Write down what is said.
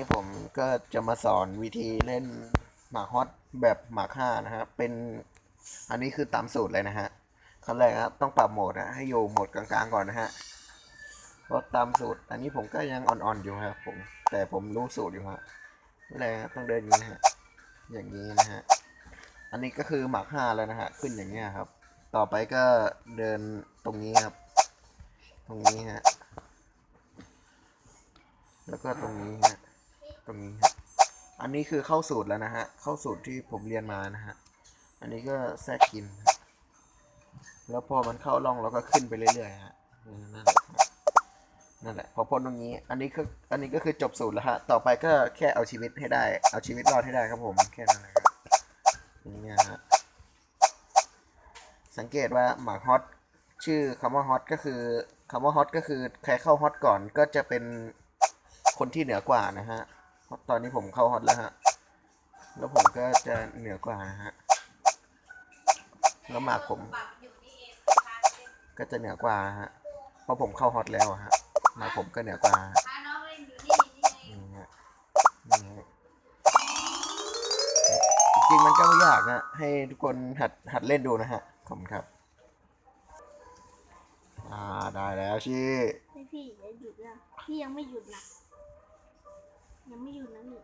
นี่ผมก็จะมาสอนวิธีเล่นหมากฮอตแบบหมากห้านะฮะ เป็นอันนี้คือตามสูตรเลยนะฮะขั้นแรกครับต้องปรับโหมดนะให้อยู่โหมดกลางๆก่อนนะฮะเพราะตามสูตร อันนี้ผมก็ยังอ่อนๆอยู่ครับผม แต่ผมรู้สูตรอยู่ฮะขั้นแรกต้องเดินอย่างนี้นะฮะ อย่างนี้นะฮะ อันนี้ก็คือหมากห้าแล้วนะฮะ ขึ้นอย่างเงี้ยครับ ต่อไปก็เดินตรงนี้ครับ ตรงนี้ฮะ แล้วก็ตรงนี้ฮะ ตรงนี้อันนี้คือเข้าสูตรแล้วนะฮะ เข้าสูตรที่ผมเรียนมานะฮะ อันนี้ก็แทรกกิน แล้วพอมันเข้าร่องเราก็ขึ้นไปเรื่อยๆฮะ นั่นแหละฮะนั่นแหละ พอพ้นตรงนี้ อันนี้คือ อันนี้ก็คือจบสูตรแล้วฮะ ต่อไปก็แค่เอาชีวิตให้ได้ เอาชีวิตรอดให้ได้ครับผม แค่นั้นเลยครับอย่ฮะ สังเกตว่าหมากฮอตชื่อคำว่าฮอตก็คือคำว่าฮอตก็คือใครเข้าฮอตก่อนก็จะเป็นคนที่เหนือกว่านะฮะ ตอนนี้ผมเข้าฮอตแล้วฮะ แล้วผมก็จะเหนือกว่าฮะ แล้วหมากผม ก็จะเหนือกว่าฮะ เพราะผมเข้าฮอตแล้วฮะ หมากผมก็เหนือกว่านี่ฮะนี่ฮะจริงมันก็ไม่ยากนะ ให้ทุกคนหัดหัดเล่นดูนะฮะ ขอบคุณครับ อ่าได้แล้วชี่พี่อย่าหยุดนะพี่ยังไม่หยุดนะ ยังไม่หยุดนะพี่